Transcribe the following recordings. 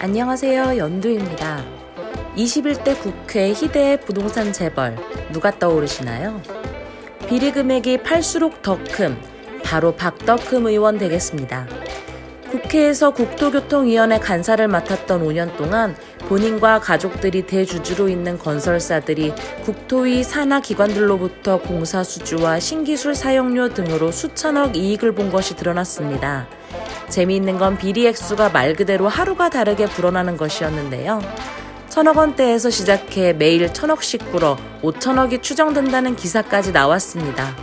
안녕하세요. 연두입니다. 21대 국회 희대의 부동산 재벌 누가 떠오르시나요? 비리 금액이 팔수록 더 큰 바로 박덕흠 의원 되겠습니다. 국회에서 국토교통위원회 간사를 맡았던 5년 동안 본인과 가족들이 대주주로 있는 건설사들이 국토위 산하 기관들로부터 공사 수주와 신기술 사용료 등으로 수천억 이익을 본 것이 드러났습니다. 재미있는 건 비리 액수가 말 그대로 하루가 다르게 불어나는 것이었는데요. 천억 원대에서 시작해 매일 천억씩 불어 5천억이 추정된다는 기사까지 나왔습니다.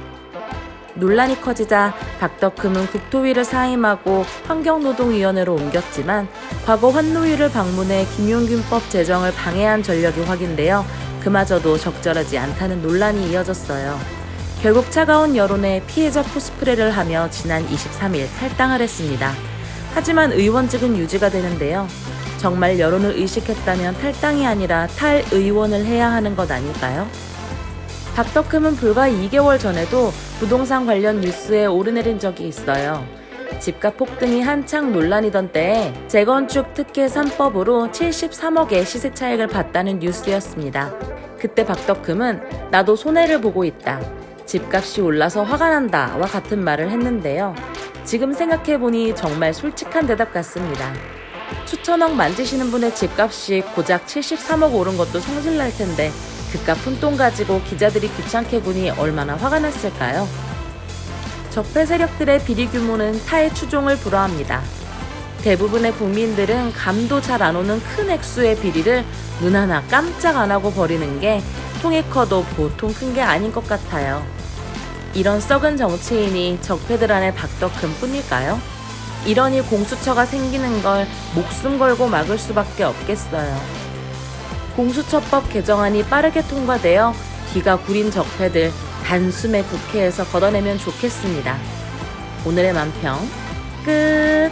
논란이 커지자 박덕흠은 국토위를 사임하고 환경노동위원회로 옮겼지만 과거 환노위를 방문해 김용균법 제정을 방해한 전력이 확인되어 그마저도 적절하지 않다는 논란이 이어졌어요. 결국 차가운 여론에 피해자 코스프레를 하며 지난 23일 탈당을 했습니다. 하지만 의원직은 유지가 되는데요. 정말 여론을 의식했다면 탈당이 아니라 탈의원을 해야 하는 것 아닐까요? 박덕흠은 불과 2개월 전에도 부동산 관련 뉴스에 오르내린 적이 있어요. 집값 폭등이 한창 논란이던 때에 재건축 특혜 3법으로 73억의 시세 차익을 봤다는 뉴스였습니다. 그때 박덕흠은 나도 손해를 보고 있다. 집값이 올라서 화가 난다와 같은 말을 했는데요. 지금 생각해보니 정말 솔직한 대답 같습니다. 수천억 만지시는 분의 집값이 고작 73억 오른 것도 성질날 텐데 그깟 푼돈 가지고 기자들이 귀찮게 보니 얼마나 화가 났을까요? 적폐 세력들의 비리 규모는 타의 추종을 불허합니다. 대부분의 국민들은 감도 잘 안 오는 큰 액수의 비리를 눈 하나 깜짝 안 하고 버리는 게 통이 커도 보통 큰 게 아닌 것 같아요. 이런 썩은 정치인이 적폐들 안에 박덕흠 뿐일까요? 이러니 공수처가 생기는 걸 목숨 걸고 막을 수밖에 없겠어요. 공수처법 개정안이 빠르게 통과되어 뒤가 구린 적폐들 단숨에 국회에서 걷어내면 좋겠습니다. 오늘의 만평 끝!